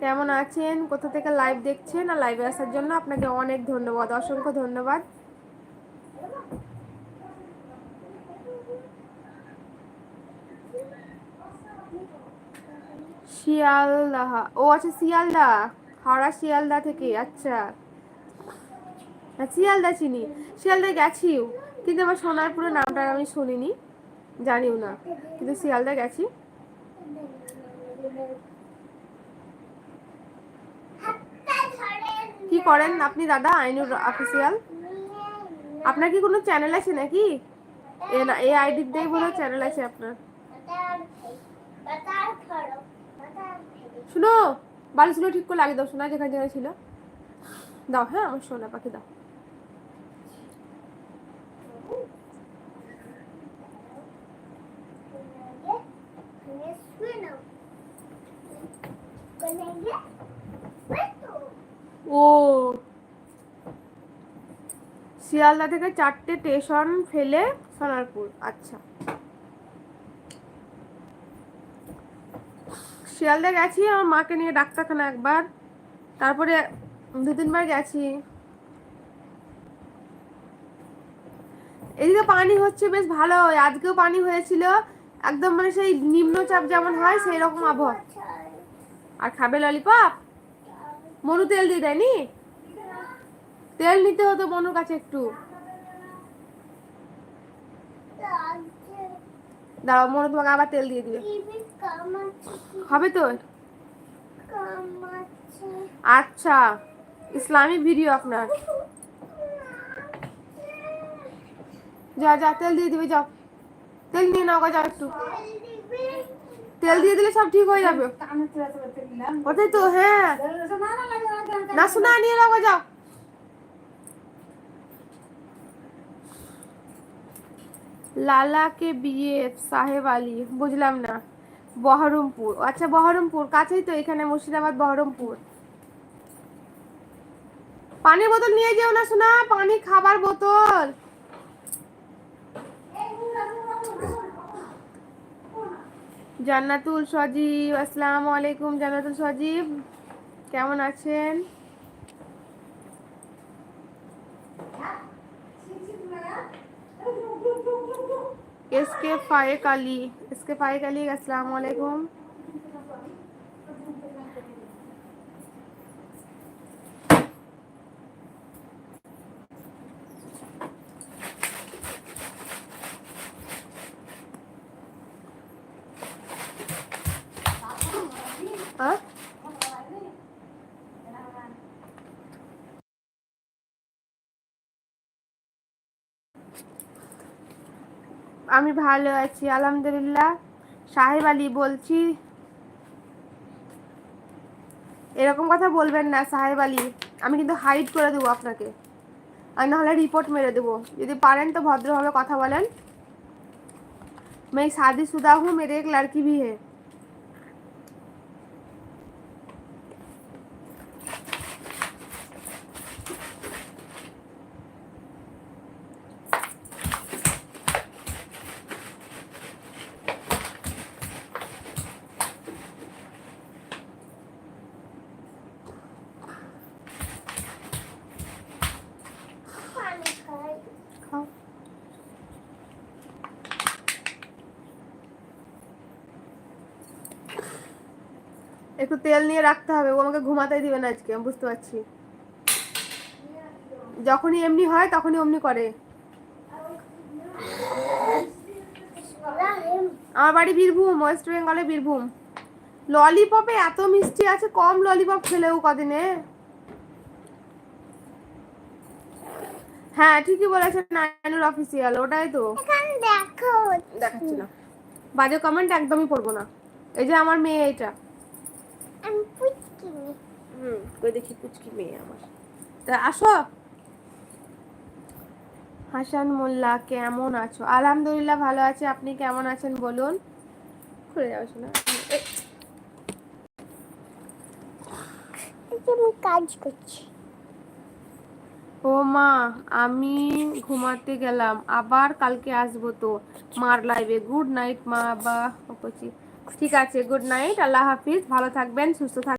কেমন আছেন? কোথা থেকে লাইভ দেখছেন আর লাইভে আসার জন্য আপনাকে অনেক ধন্যবাদ অসংখ্য ধন্যবাদ। শিয়ালদাহা ও আচ্ছা শিয়ালদা হাওড়া শিয়ালদা থেকে আচ্ছা। হ্যাঁ, শিয়ালদা চিনি। শিয়ালদা গেছিও কিন্তু আমার সোনারপুরের নামটা আমি শুনিনি জানিও না কিন্তু শিয়ালদা গেছি কি করেন আপনি, দাদা, আইনুর অফিসিয়াল আপনার কি কোনো চ্যানেল আছে নাকি? এই আইডির দিয়েই বলে চ্যানেল আছে আপনার। শুনো বালিশগুলো ঠিক করে লাগিয়ে দাও শোনা যেখানে যেখানে ছিল। দাও হ্যাঁ আমার সোনা পাখি দাও। ও। শিয়ালদা থেকে চারটে স্টেশন ফেলে সোনারপুর আচ্ছা। শিয়ালদা গেছি, আমার মাকে নিয়ে ডাক্তারখানা একবার। তারপরে দু তিনবার গেছি। এদিকে পানি হচ্ছে বেশ ভালো আজকেও পানি হয়েছিল। একদম মানে সেই নিম্নচাপ যেমন হয় সেই রকম আবহাওয়া। আর খাবে ললিপপ মনু তেল দিয়ে দেয়নি? তেল নিতে হতো মনুর কাছে একটু। দাঁড়াও, মনু তোমাকে আবার তেল দিয়ে দিবে। হবে তো? আচ্ছা ইসলামিক ভিডিও আপনার। যা যা, তেল দিয়ে দিবে, যাও। তেল নিয়ে নাও যাও একটু। তেল দিয়ে দিলে সব ঠিক হয়ে যাবে। ওটাই তো হ্যাঁ। না শোনা নিয়ে নাও গো, যাও লালাকে বিয়ে সাহেব আলী বুঝলাম না। বহরমপুর। আচ্ছা বহরমপুর কাছেই তো এখানে মুর্শিদাবাদ বহরমপুর। পানির বোতল নিয়ে যেও না শোনা পানি খাবার বোতল। জান্নাতুল সজীব আসসালামু আলাইকুম জান্নাতুল সজীব কেমন আছেন এসকে ফায়েক আলী এসকে ফায়েক আলী আসসালামু আলাইকুম হ্যাঁ আমি ভালো আছি আলহামদুলিল্লাহ সাহেব আলী বলছি এরকম কথা বলবেন না সাহেব আলী আমি কিন্তু হাইড করে দেবো আপনাকে আর নাহলে রিপোর্ট মেরে দেবো যদি পারেন তো ভদ্রভাবে কথা বলেন मैं शादीशुदा हूँ मेरे एक लड़की भी है একটু তেল নিয়ে রাখতে হবে ও আমাকে ঘুমাতে দিবে না আজকে আমি বুঝতে পারছি। যখনই এমনি হয় তখনই অমনি করে। আমার বাড়ি বীরভূম ওয়েস্ট বেঙ্গলে বীরভূম। ললিপপে এত মিষ্টি আছে কম ললিপপ খেলেও কদিনে। হ্যাঁ ঠিকই বলেছেন নাইনুর অফিসিয়াল ওটাই তো। দেখো। দেখাচ্ছি না। বাজে কমেন্ট একদমই পড়ব না। এই যে আমার মেয়ে এটা। হুম কই দেখি কুচকি মেয়ে আমার। তা আসো। হাসান মোল্লা কেমন আছো? আলহামদুলিল্লাহ ভালো আছি। আপনি কেমন আছেন বলুন? খুলে যাও শোনা। কাজ করছি। ও মা আমি ঘুমাতে গেলাম। আবার কালকে আসব তো মার লাইভে গুড নাইট মা বা ঠিক আছে গুড নাইট আল্লাহ হাফিজ। ভালো থাকবেন সুস্থ থাকবেন